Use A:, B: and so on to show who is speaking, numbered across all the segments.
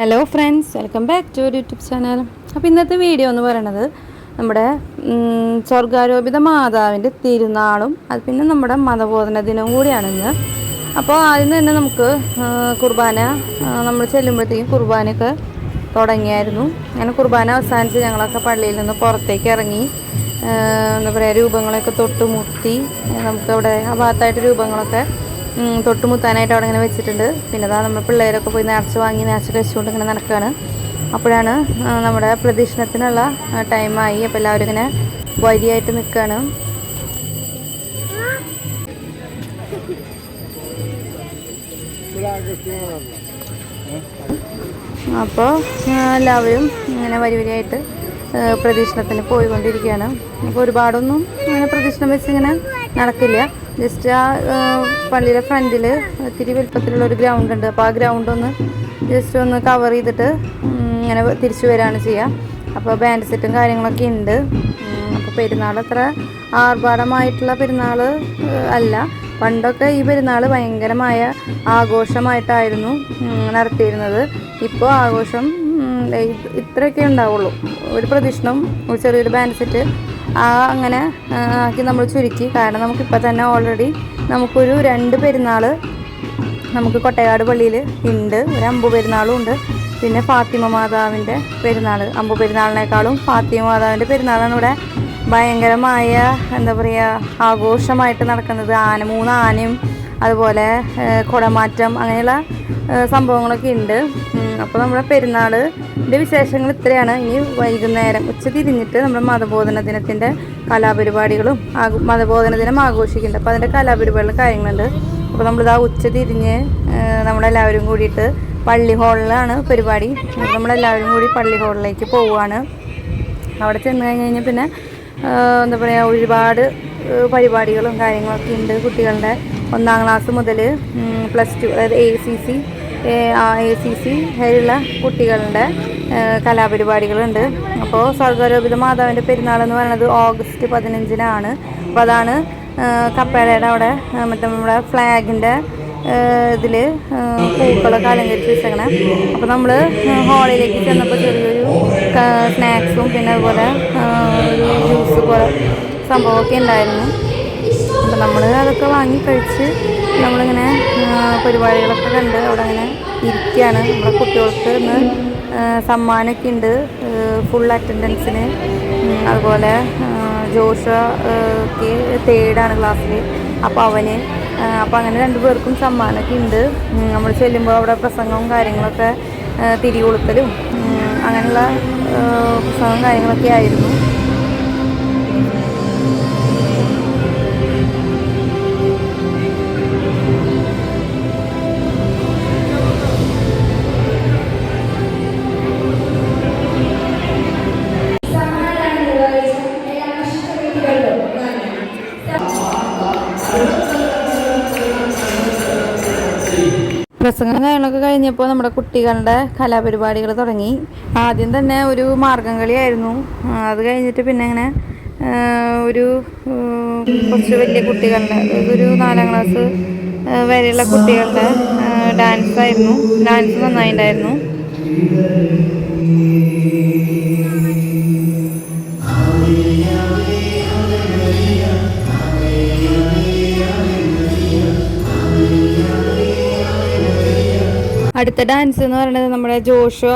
A: Hello friends welcome back to YouTube channel അപ്പോൾ ഇന്നത്തെ video എന്ന് പറയുന്നത് നമ്മുടെ സ്വർഗാരോപിത മാതാവിന്റെ തിരുനാളും അത് പിന്നെ നമ്മുടെ മതബോധന ദിനവും കൂടിയാണെന്ന് അപ്പോൾ ആദ്യം തന്നെ നമുക്ക് കുർബാന നമ്മൾ ചെല്ലുമ്പോഴത്തേക്കും കുർബാനയൊക്കെ തുടങ്ങിയായിരുന്നു. അങ്ങനെ കുർബാന അവസാനിച്ച് ഞങ്ങളൊക്കെ പള്ളിയിൽ നിന്ന് പുറത്തേക്ക് ഇറങ്ങി എന്താ പറയുക രൂപങ്ങളൊക്കെ തൊട്ടുമുത്തി നമുക്ക് അവിടെ ആ ഭാഗത്തായിട്ട് രൂപങ്ങളൊക്കെ തൊട്ടുമുത്താനായിട്ട് അവിടെ ഇങ്ങനെ വെച്ചിട്ടുണ്ട്. പിന്നെ അതാ നമ്മുടെ പിള്ളേരൊക്കെ പോയി നേർച്ച വാങ്ങി നേർച്ച കഴിച്ചുകൊണ്ട് ഇങ്ങനെ നടക്കുകയാണ് അപ്പോഴാണ് നമ്മുടെ പ്രദക്ഷിണത്തിനുള്ള ടൈമായി അപ്പോൾ എല്ലാവരും ഇങ്ങനെ വരിയായിട്ട് നിൽക്കുകയാണ് അപ്പോൾ എല്ലാവരും ഇങ്ങനെ വരി വരിയായിട്ട് പ്രദക്ഷിണത്തിന് പോയിക്കൊണ്ടിരിക്കുകയാണ്. അപ്പോൾ ഒരുപാടൊന്നും അങ്ങനെ പ്രദക്ഷിണം വെച്ച് ഇങ്ങനെ നടക്കില്ല. ജസ്റ്റ് ആ പള്ളിയുടെ ഫ്രണ്ടിൽ ഇത്തിരി വലുപ്പത്തിലുള്ള ഒരു ഗ്രൗണ്ട് ഉണ്ട്. അപ്പോൾ ആ ഗ്രൗണ്ട് ഒന്ന് ജസ്റ്റ് ഒന്ന് കവർ ചെയ്തിട്ട് ഇങ്ങനെ തിരിച്ചു വരികയാണ് ചെയ്യുക അപ്പോൾ ബാൻഡ് സെറ്റും കാര്യങ്ങളൊക്കെ ഉണ്ട്. അപ്പോൾ പെരുന്നാൾ അത്ര ആർഭാടമായിട്ടുള്ള പെരുന്നാൾ അല്ല. പണ്ടൊക്കെ ഈ പെരുന്നാൾ ഭയങ്കരമായ ആഘോഷമായിട്ടായിരുന്നു നടത്തിയിരുന്നത്. ഇപ്പോൾ ആഘോഷം ഇത്രയൊക്കെ ഉണ്ടാവുള്ളൂ. ഒരു പ്രദക്ഷിണം ഒരു ചെറിയൊരു ബാൻഡ് സെറ്റ് ആ അങ്ങനെ ആക്കി നമ്മൾ ചുരുക്കി. കാരണം നമുക്കിപ്പോൾ തന്നെ ഓൾറെഡി നമുക്കൊരു രണ്ട് പെരുന്നാൾ നമുക്ക് കൊട്ടയാട് പള്ളിയിൽ ഉണ്ട് ഒരു അമ്പു പെരുന്നാളും ഉണ്ട്. പിന്നെ ഫാത്തിമ മാതാവിന്റെ പെരുന്നാൾ അമ്പു പെരുന്നാളിനേക്കാളും ഫാത്തിമ മാതാവിന്റെ പെരുന്നാളാണ് ഇവിടെ ഭയങ്കരമായ എന്താ പറയുക ആഘോഷമായിട്ട് നടക്കുന്നത്. ആന മൂന്ന് ആനയും അതുപോലെ കുടമാറ്റം അങ്ങനെയുള്ള സംഭവങ്ങളൊക്കെ ഉണ്ട്. അപ്പോൾ നമ്മുടെ പെരുന്നാളിന്റെ വിശേഷങ്ങൾ ഇത്രയാണ്. ഇനി വൈകുന്നേരം ഉച്ച തിരിഞ്ഞിട്ട് നമ്മുടെ മതബോധന ദിനത്തിന്റെ കലാപരിപാടികളും മതബോധന ദിനം ആഘോഷിക്കുന്നുണ്ട്. അപ്പോൾ അതിന്റെ കലാപരിപാടികളും കാര്യങ്ങളുണ്ട്. അപ്പോൾ നമ്മളിതാ ഉച്ച തിരിഞ്ഞ് നമ്മളെല്ലാവരും കൂടിയിട്ട് പള്ളി ഹാളിലാണ് പരിപാടി. നമ്മളെല്ലാവരും കൂടി പള്ളി ഹാളിലേക്ക് പോവുകയാണ്. അവിടെ ചെന്ന് കഴിഞ്ഞ് കഴിഞ്ഞാൽ പിന്നെ എന്താ പറയുക ഒരുപാട് പരിപാടികളും കാര്യങ്ങളൊക്കെ ഉണ്ട് കുട്ടികളുടെ ഒന്നാം ക്ലാസ് മുതൽ പ്ലസ് ടു അതായത് A C C A C C വരെയുള്ള കുട്ടികളുടെ കലാപരിപാടികളുണ്ട്. അപ്പോൾ സ്വർഗാരോപിത മാതാവിന്റെ പെരുന്നാൾ എന്ന് പറയുന്നത് ഓഗസ്റ്റ് പതിനഞ്ചിനാണ്. അപ്പോൾ അതാണ് കപ്പേടയുടെ അവിടെ മറ്റേ നമ്മുടെ ഫ്ലാഗിന്റെ ഇതിൽ പൂക്കളൊക്കെ അലങ്കരിച്ച് വെച്ചേക്കണേ. അപ്പോൾ നമ്മൾ ഹോളിലേക്ക് ചെന്നപ്പോൾ ചെറിയൊരു സ്നാക്സും പിന്നെ അതുപോലെ ഒരു ജ്യൂസ് പോലെ സംഭവമൊക്കെ ഉണ്ടായിരുന്നു. നമ്മൾ അതൊക്കെ വാങ്ങി കഴിച്ച് നമ്മളിങ്ങനെ പരിപാടികളൊക്കെ കണ്ട് അവിടെ അങ്ങനെ ഇരിക്കുകയാണ് നമ്മുടെ കുട്ടികൾക്ക് ഇന്ന് സമ്മാനമൊക്കെ ഉണ്ട് ഫുൾ അറ്റൻഡൻസിന് അതുപോലെ ജോഷക്ക് ജോഷ തേർഡാണ് ക്ലാസ്സിൽ അപ്പോൾ അവന് അപ്പോൾ അങ്ങനെ രണ്ടു പേർക്കും സമ്മാനമൊക്കെ ഉണ്ട്. നമ്മൾ ചെല്ലുമ്പോൾ അവിടെ പ്രസംഗവും കാര്യങ്ങളൊക്കെ തിരികൊളുത്തലും അങ്ങനെയുള്ള പ്രസംഗവും കാര്യങ്ങളൊക്കെ ആയിരുന്നു. പ്രസംഗം കാര്യങ്ങളൊക്കെ കഴിഞ്ഞപ്പോൾ നമ്മുടെ കുട്ടികളുടെ കലാപരിപാടികൾ തുടങ്ങി. ആദ്യം തന്നെ ഒരു മാർഗം കളിയായിരുന്നു. അത് കഴിഞ്ഞിട്ട് പിന്നെ ഇങ്ങനെ ഒരു കുറച്ച് വലിയ കുട്ടികളുടെ ഒരു നാലാം ക്ലാസ് വരെയുള്ള കുട്ടികളുടെ ഡാൻസ് ആയിരുന്നു. ഡാൻസ് നന്നായിട്ടുണ്ടായിരുന്നു അടുത്ത ഡാൻസ് എന്ന് പറയുന്നത് നമ്മുടെ ജോഷുവ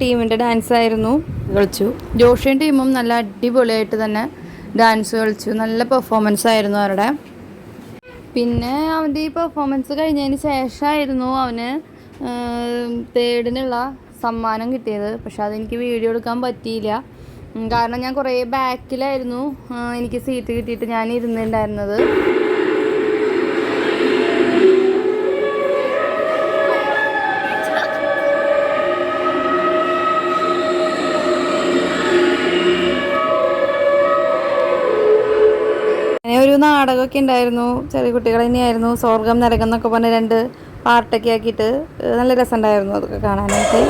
A: ടീമിന്റെ ഡാൻസ് ആയിരുന്നു. കളിച്ചു. ജോഷയും ടീമും നല്ല അടിപൊളിയായിട്ട് തന്നെ ഡാൻസ് കളിച്ചു. നല്ല പെർഫോമൻസ് ആയിരുന്നു അവരുടെ. പിന്നെ അവന്റെ ഈ പെർഫോമൻസ് കഴിഞ്ഞതിന് ശേഷമായിരുന്നു അവന് തേർഡിനുള്ള സമ്മാനം കിട്ടിയത്. പക്ഷെ അതെനിക്ക് വീഡിയോ എടുക്കാൻ പറ്റിയില്ല. കാരണം ഞാൻ കുറേ ബാക്കിലായിരുന്നു എനിക്ക് സീറ്റ് കിട്ടിയിട്ട് ഞാൻ ഇരുന്നിട്ടുണ്ടായിരുന്നത്. അങ്ങനെ ഒരു നാടകമൊക്കെ ഉണ്ടായിരുന്നു. ചെറിയ കുട്ടികൾ തന്നെയായിരുന്നു. സ്വർഗം നരകം എന്നൊക്കെ പറഞ്ഞ രണ്ട് പാർട്ടൊക്കെ ആക്കിയിട്ട് നല്ല രസമുണ്ടായിരുന്നു അതൊക്കെ കാണാനായിട്ട്.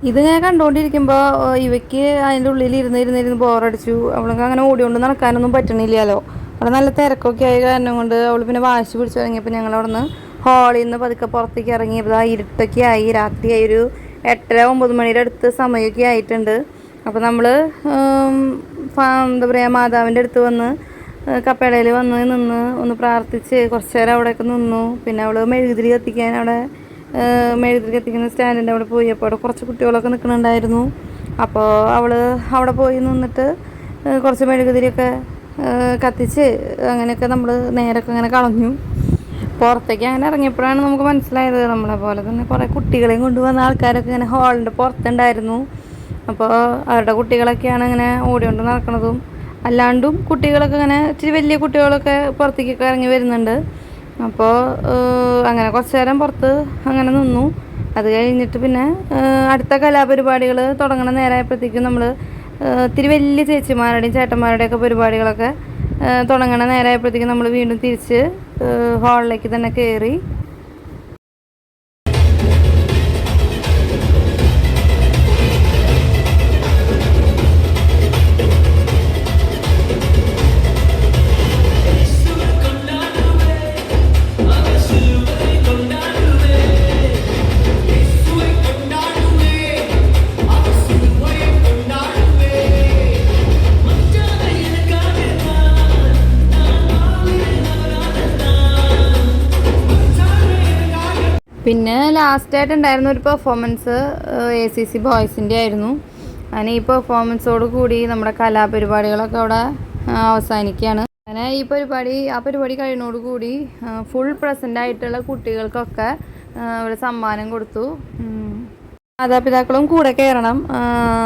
A: ഇത് ഞാൻ കണ്ടുകൊണ്ടിരിക്കുമ്പോൾ ഇവയ്ക്ക് അതിന്റെ ഉള്ളിൽ ഇരുന്ന് ബോറടിച്ചു അവൾക്ക് അങ്ങനെ ഓടിക്കൊണ്ട് നടക്കാനൊന്നും പറ്റണില്ലല്ലോ. അവിടെ നല്ല തിരക്കൊക്കെ ആയ കാരണം കൊണ്ട് അവൾ പിന്നെ വാശി പിടിച്ചു തുടങ്ങിയപ്പോൾ ഞങ്ങൾ അവിടെ നിന്ന് ഹാളിൽ നിന്ന് പതുക്കെ പുറത്തേക്ക് ഇറങ്ങിയപ്പോൾ ആ ഇരുട്ടൊക്കെ ആയി. രാത്രിയായി ഒരു എട്ടര ഒമ്പത് മണിയുടെ അടുത്ത് സമയമൊക്കെ ആയിട്ടുണ്ട്. അപ്പോൾ നമ്മൾ എന്താ പറയുക മാതാവിന്റെ അടുത്ത് വന്ന് കപ്പടയിൽ വന്ന് നിന്ന് ഒന്ന് പ്രാർത്ഥിച്ച് കുറച്ച് നേരം അവിടെയൊക്കെ നിന്നു. പിന്നെ അവൾ മെഴുകുതിരി കത്തിക്കാൻ അവിടെ മെഴുകുതിരി കത്തിക്കുന്ന സ്റ്റാൻഡിന്റെ അവിടെ പോയി അപ്പോൾ അവിടെ കുറച്ച് കുട്ടികളൊക്കെ നിൽക്കുന്നുണ്ടായിരുന്നു അപ്പോൾ അവൾ അവിടെ പോയി നിന്നിട്ട് കുറച്ച് മെഴുകുതിരിയൊക്കെ കത്തിച്ച് അങ്ങനെയൊക്കെ നമ്മൾ നേരൊക്കെ അങ്ങനെ കളഞ്ഞു. പുറത്തേക്ക് അങ്ങനെ ഇറങ്ങിയപ്പോഴാണ് നമുക്ക് മനസ്സിലായത് നമ്മളെ പോലെ തന്നെ കുറേ കുട്ടികളെയും കൊണ്ടുവന്ന ആൾക്കാരൊക്കെ ഇങ്ങനെ ഹാളിന്റെ പുറത്തുണ്ടായിരുന്നു. അപ്പോൾ അവരുടെ കുട്ടികളൊക്കെയാണ് ഇങ്ങനെ ഓടിക്കൊണ്ട് നടക്കുന്നതും. അല്ലാണ്ടും കുട്ടികളൊക്കെ ഇങ്ങനെ ഇച്ചിരി വലിയ കുട്ടികളൊക്കെ പുറത്തേക്കൊക്കെ ഇറങ്ങി വരുന്നുണ്ട്. അപ്പോൾ അങ്ങനെ കുറച്ച് നേരം പുറത്ത് അങ്ങനെ നിന്നു. അത് കഴിഞ്ഞിട്ട് പിന്നെ അടുത്ത കലാപരിപാടികൾ തുടങ്ങണ നേരമായപ്പോഴത്തേക്കും നമ്മൾ ഇത്തിരി വലിയ ചേച്ചിമാരുടെയും ചേട്ടന്മാരുടെയൊക്കെ പരിപാടികളൊക്കെ തുടങ്ങണ നേരമായപ്പോഴത്തേക്കും നമ്മൾ വീണ്ടും തിരിച്ച് ഹാളിലേക്ക് തന്നെ കയറി പിന്നെ ലാസ്റ്റായിട്ട് ഉണ്ടായിരുന്ന ഒരു പെർഫോമൻസ് എ സി സി ബോയ്സിന്റെ ആയിരുന്നു. അങ്ങനെ ഈ പെർഫോമൻസോട് കൂടി നമ്മുടെ കലാപരിപാടികളൊക്കെ അവിടെ അവസാനിക്കുകയാണ്. അങ്ങനെ ഈ പരിപാടി ആ പരിപാടി കഴിഞ്ഞോട് കൂടി ഫുൾ പ്രസന്റ് ആയിട്ടുള്ള കുട്ടികൾക്കൊക്കെ ഒരു സമ്മാനം കൊടുത്തു. മാതാപിതാക്കളും കൂടെ കയറണം.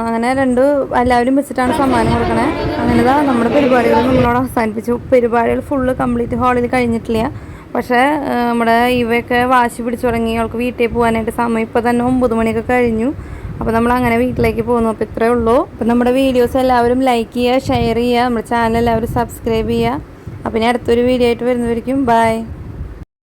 A: അങ്ങനെ രണ്ട് എല്ലാവരും വെച്ചിട്ടാണ് സമ്മാനം കൊടുക്കണേ. അങ്ങനെ നമ്മുടെ പരിപാടികൾ നമ്മളോട് അവസാനിപ്പിച്ചു. പരിപാടികൾ ഫുള്ള് കംപ്ലീറ്റ് ഹാളിൽ കഴിഞ്ഞിട്ടില്ല. പക്ഷേ നമ്മുടെ ഇവയൊക്കെ വാശി പിടിച്ചു തുടങ്ങി അവൾക്ക് വീട്ടിൽ പോകാനായിട്ട് സമയം ഇപ്പോൾ തന്നെ ഒമ്പത് മണിയൊക്കെ കഴിഞ്ഞു. അപ്പോൾ നമ്മൾ അങ്ങനെ വീട്ടിലേക്ക് പോകുന്നു. അപ്പോൾ ഇത്രയേ ഉള്ളൂ. അപ്പോൾ നമ്മുടെ വീഡിയോസ് എല്ലാവരും ലൈക്ക് ചെയ്യുക ഷെയർ ചെയ്യുക നമ്മുടെ ചാനൽ എല്ലാവരും സബ്സ്ക്രൈബ് ചെയ്യുക. അപ്പോൾ ഇനി അടുത്തൊരു വീഡിയോ ആയിട്ട് വരുന്നവരിക്കും. ബൈ